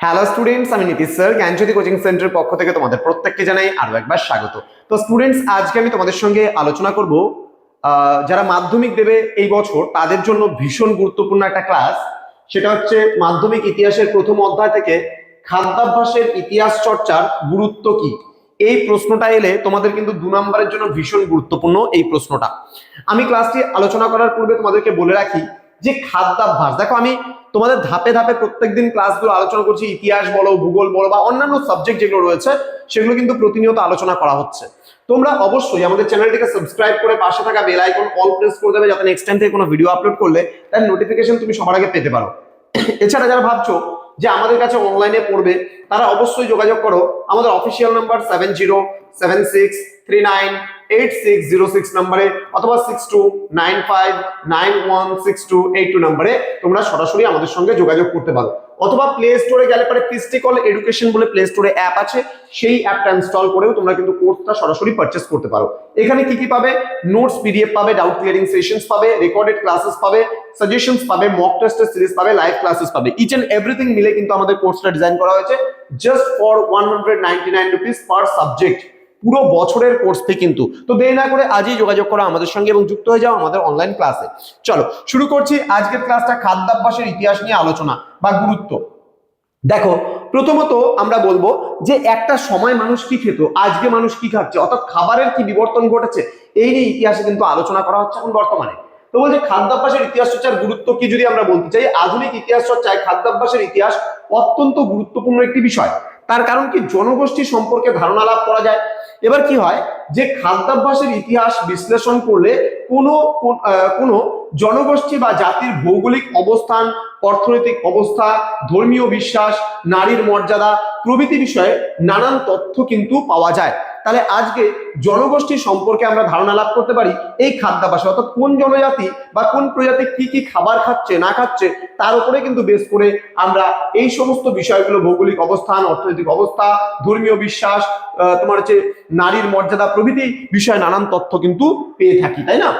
Hello students আমি Nitish sir জ্ঞানজ্যোতি coaching সেন্টারের পক্ষ থেকে তোমাদের প্রত্যেককে জানাই আরও একবার স্বাগত। তো স্টুডেন্টস আজকে আমি তোমাদের সঙ্গে আলোচনা করব যারা মাধ্যমিক দেবে এই বছর, তাদের জন্য ভীষণ গুরুত্বপূর্ণ একটা ক্লাস সেটা হচ্ছে মাধ্যমিক ইতিহাসের প্রথম অধ্যায় থেকে খাদ্যাভ্যাসের ইতিহাস চর্চার গুরুত্ব কি? এই প্রশ্নটা এলে তোমাদের কিন্তু দু নম্বরের জন্য ভীষণ গুরুত্বপূর্ণ এই প্রশ্নটা। আমি ক্লাসটি আলোচনা করার পূর্বে তোমাদেরকে বলে রাখি যে খাদ্যাভ্যাস, দেখো আমি তোমাদের ধাপে ধাপে প্রত্যেকদিন ক্লাসগুলো আলোচনা করছি, ইতিহাস বলো, ভূগোল বলো বা অন্যান্য সাবজেক্ট যেগুলো রয়েছে, সেগুলো কিন্তু প্রতিনিয়ত আলোচনা করা হচ্ছে। তোমরা অবশ্যই আমাদের চ্যানেলটিকে সাবস্ক্রাইব করে পাশে থাকা বেল আইকন অল প্রেস করে দেবে, যাতে নেক্সট টাইম থেকে কোনো ভিডিও আপলোড করলে তার নোটিফিকেশন তুমি সবার আগে পেতে পারো। এছাড়া যারা ভাবছ যে আমাদের কাছে অনলাইনে পড়বে, তারা অবশ্যই যোগাযোগ করো। আমাদের official number seven zero seven six three nine eight six zero six নাম্বারে অথবা six two nine five nine one six two eight two নাম্বারে তোমরা সরাসরি আমাদের সঙ্গে যোগাযোগ করতে পারো। অথবা প্লে স্টোরে গেলে পরে পিস্টিকল এডুকেশন বলে প্লে স্টোরে অ্যাপ আছে, সেই অ্যাপটা ইনস্টল করেও তোমরা কিন্তু কোর্সটা সরাসরি পারচেস করতে পারো। এখানে কি কি পাবে? নোটস পিডিএফ পাবে ডাউট ক্লিয়ারিং সেশনস পাবে রেকর্ডেড ক্লাসেস পাবে সাজেশনস পাবে মক টেস্টের সিরিজ পাবে লাইভ ক্লাসেস পাবে। ইচ এন্ড এভরিথিং মিলে কিন্তু আমাদের কোর্সটা ডিজাইন করা হয়েছে just for one hundred ninety nine rupees per subject পুরো বছরের কোর্স কিন্তু। তো দেরি না করে আজই যোগাযোগ করো আমাদের সঙ্গে এবং যুক্ত হয়ে যাও আমাদের অনলাইন ক্লাসে চলো, শুরু করছি আজকের ক্লাসটা খাদ্যাভ্যাসের ইতিহাস নিয়ে আলোচনা বা গুরুত্ব। দেখো, প্রথমত আমরা বলব যে একটা সময় মানুষ কি খেত, আজকে মানুষ কি খাচ্ছে, অর্থাৎ খাবারের কি বিবর্তন ঘটেছে, এই নিয়ে ইতিহাসে কিন্তু আলোচনা করা হচ্ছে এখন বর্তমানে। তো বলছে খাদ্যাভ্যাসের ইতিহাস চর্চার গুরুত্ব কি যদি আমরা বলতে চাই, আধুনিক ইতিহাস চর্চায় খাদ্যাভ্যাসের ইতিহাস অত্যন্ত গুরুত্বপূর্ণ একটি বিষয়। তার কারণ কি, জনগোষ্ঠী সম্পর্কে ধারণা লাভ করা যায় এবার কি হয়? যে খাদ্যাভ্যাসের ইতিহাস বিশ্লেষণ করলে কোনো কোনো জনগোষ্ঠী বা জাতির ভৌগোলিক অবস্থান, অর্থনৈতিক অবস্থা, ধর্মীয় বিশ্বাস, নারীর মর্যাদা প্রভৃতি বিষয়ে নানান তথ্য কিন্তু পাওয়া যায়। তাহলে আজকে জনগোষ্ঠী সম্পর্কে আমরা ধারণা লাভ করতে পারি, এই খাদ্যাভ্যাসে, অর্থাৎ কোন জনজাতি বা কোন প্রজাতি কি কি খাবার খাচ্ছে, না খাচ্ছে, তার উপরে কিন্তু বেশ করে আমরা এই সমস্ত বিষয়গুলো ভৌগোলিক অবস্থান, অর্থনৈতিক অবস্থা, ধর্মীয় বিশ্বাস তোমার হচ্ছে নারীর মর্যাদা প্রভৃতি বিষয়ে নানান তথ্য কিন্তু পেয়ে থাকি, তাই না?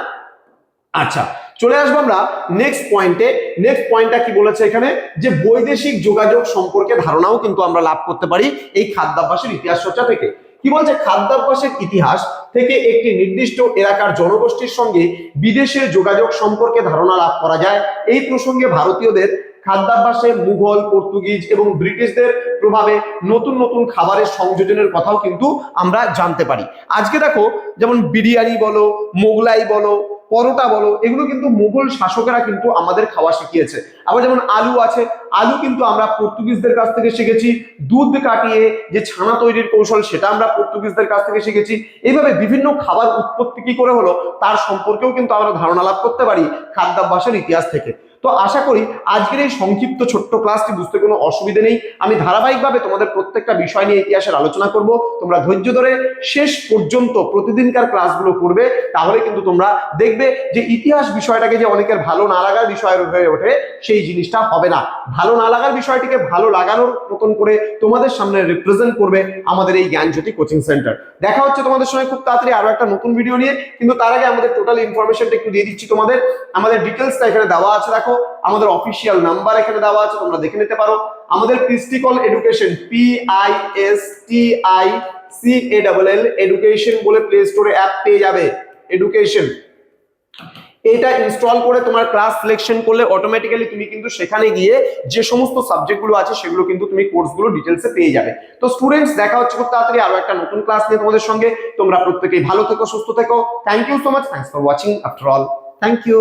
আচ্ছা চলে আসব আমরা নেক্সট পয়েন্টে নেক্সট পয়েন্টটা কি বলেছে এখানে? যে বৈদেশিক যোগাযোগ সম্পর্কে ধারণাও কিন্তু আমরা লাভ করতে পারি এই খাদ্যাভ্যাসের ইতিহাস চর্চা থেকে। কি বলছে? খাদ্যাভ্যাসের ইতিহাস থেকে একটি নির্দিষ্ট এলাকার জনগোষ্ঠীর সঙ্গে বিদেশের যোগাযোগ সম্পর্কে ধারণা লাভ করা যায়। এই প্রসঙ্গে ভারতীয়দের খাদ্যাভ্যাসে মুঘল, পর্তুগিজ এবং ব্রিটিশদের প্রভাবে নতুন নতুন খাবারের সংযোজনের কথাও কিন্তু আমরা জানতে পারি। আজকে দেখো, যেমন বিরিয়ানি বলো, মোগলাই বলো পরোটা বলো, এগুলো কিন্তু মুঘল শাসকেরা কিন্তু আমাদের খাওয়া শিখিয়েছে। আবার যেমন আলু আছে, আলু কিন্তু আমরা পর্তুগিজদের কাছ থেকে শিখেছি। দুধ কাটিয়ে যে ছানা তৈরির কৌশল, সেটা আমরা পর্তুগিজদের কাছ থেকে শিখেছি। এইভাবে বিভিন্ন খাবার উৎপত্তি কি করে হলো, তার সম্পর্কেও কিন্তু আমরা ধারণা লাভ করতে পারি খাদ্যাভ্যাসের ইতিহাস থেকে। তো আশা করি আজকের এই সংক্ষিপ্ত ছোট্ট ক্লাসটি বুঝতে কোনো অসুবিধে নেই। আমি ধারাবাহিকভাবে তোমাদের প্রত্যেকটা বিষয় নিয়ে ইতিহাসের আলোচনা করব। তোমরা ধৈর্য ধরে শেষ পর্যন্ত প্রতিদিনকার ক্লাসগুলো করবে তাহলে কিন্তু তোমরা দেখবে যে ইতিহাস বিষয়টাকে যে অনেকের ভালো না লাগার বিষয় হয়ে ওঠে, সেই জিনিসটা হবে না। ভালো না লাগার বিষয়টিকে ভালো লাগানোর মতন করে তোমাদের সামনে রিপ্রেজেন্ট করবে আমাদের এই জ্ঞানজ্যোতি কোচিং সেন্টার দেখা হচ্ছে তোমাদের সঙ্গে খুব তাড়াতাড়ি আরও একটা নতুন ভিডিও নিয়ে। কিন্তু তার আগে আমাদের টোটাল ইনফরমেশনটা একটু দিয়ে দিচ্ছি তোমাদের। আমাদের ডিটেলসটা এখানে দেওয়া আছে, দেখো। আমাদের অফিসিয়াল নাম্বার এখানে দেওয়া আছে, তোমরা দেখে নিতে পারো। আমাদের ক্রিস্টিকল education P I S T I C A double L education বলে প্লে স্টোরে অ্যাপ পেয়ে যাবে। এডুকেশন এটা ইনস্টল করে তোমার ক্লাস সিলেকশন করলে অটোমেটিক্যালি তুমি কিন্তু সেখানে গিয়ে যে সমস্ত সাবজেক্টগুলো আছে, সেগুলো কিন্তু তুমি কোর্সগুলো ডিটেলসে পেয়ে যাবে। তো স্টুডেন্টস দেখা হচ্ছে খুব তাড়াতাড়ি আরও একটা নতুন ক্লাস নিয়ে তোমাদের সঙ্গে। তোমরা প্রত্যেকেই ভালো থেকো, সুস্থ থেকো। Thank you so much thanks for watching after all thank you